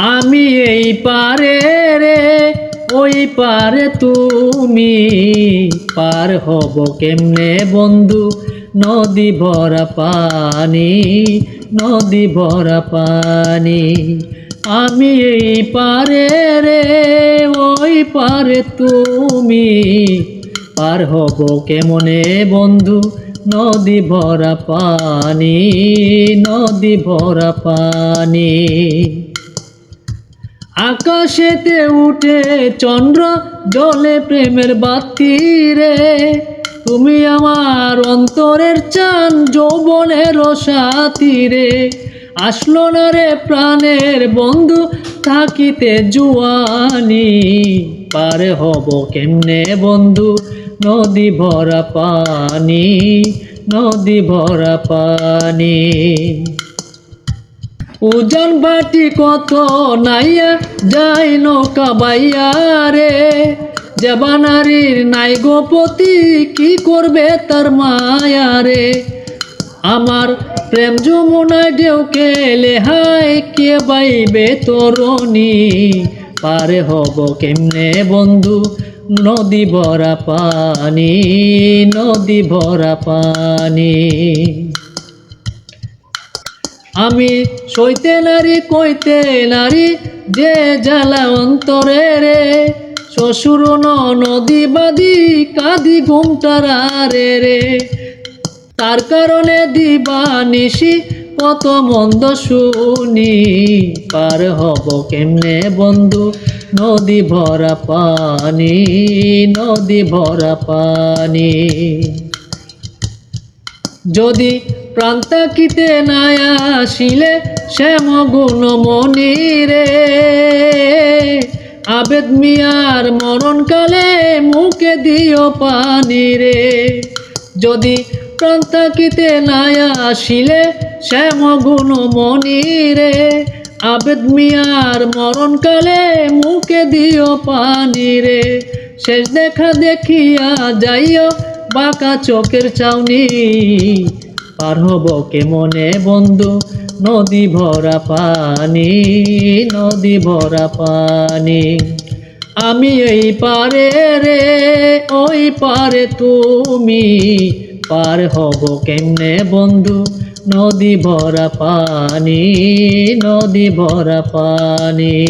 আমি এই পারে রে, ওই পারে তুমি পার হব কেমনে বন্ধু? নদী ভরা পানি, নদী ভরা পানি। আমি এই পারে রে, ওই পারে তুমি পার হব কেমনে বন্ধু? নদী ভরা পানি, নদী ভরা পানি। আকাশেতে উঠে চন্দ্র জলে প্রেমের বাতি রে। তুমি আমার অন্তরের চান যৌবনের সাথী রে। আসলো না রে প্রাণের বন্ধু, থাকিতে জুয়ানি। পারে হব কেমনে বন্ধু? নদী ভরা পানি, নদী ভরা পানি। উজান বাটি কত নাইয়া, যাই নৌকা বাইয়া রে। জবানারির নাই গোপতি কি করবে তার মায়া রে? আমার প্রেম যমুনায় ঢেউকে লেহাই কে বাইবে তরণী? পারে হব কেমনে বন্ধু? নদী ভরা পানি, নদী ভরা পানি। আমি সইতে নারী, কইতে নারী, যে জ্বালা অন্তরে রে। শ্বশুর নদী বাদি কাদি ঘুমটারা রে রে। তার কারণে দিবা নিশি কত মন্দ শুনি। পার হব কেমনে বন্ধু? নদী ভরা পানি, নদী ভরা পানি। যদি প্রান্তাকিতে নাই শ্যাম গুণ মনিরে। আবেদ মিয়ার মরণকালে মুখে দিও পানি রে যদি প্রান্তাকিতে নাই আসিলে শ্যাম গুণ মনিরে। আবেদ মিয়ার মরণকালে মুখে দিও পানি রে শেষ দেখা দেখিয়া যাইও বাঁকা চোখের চাউনি। পার হব কেমনে বন্ধু? নদী ভরা পানি, নদী ভরা পানি। আমি এই পারে রে, ওই পারে তুমি পার হব কেমনে বন্ধু? নদী ভরা পানি, নদী ভরা পানি।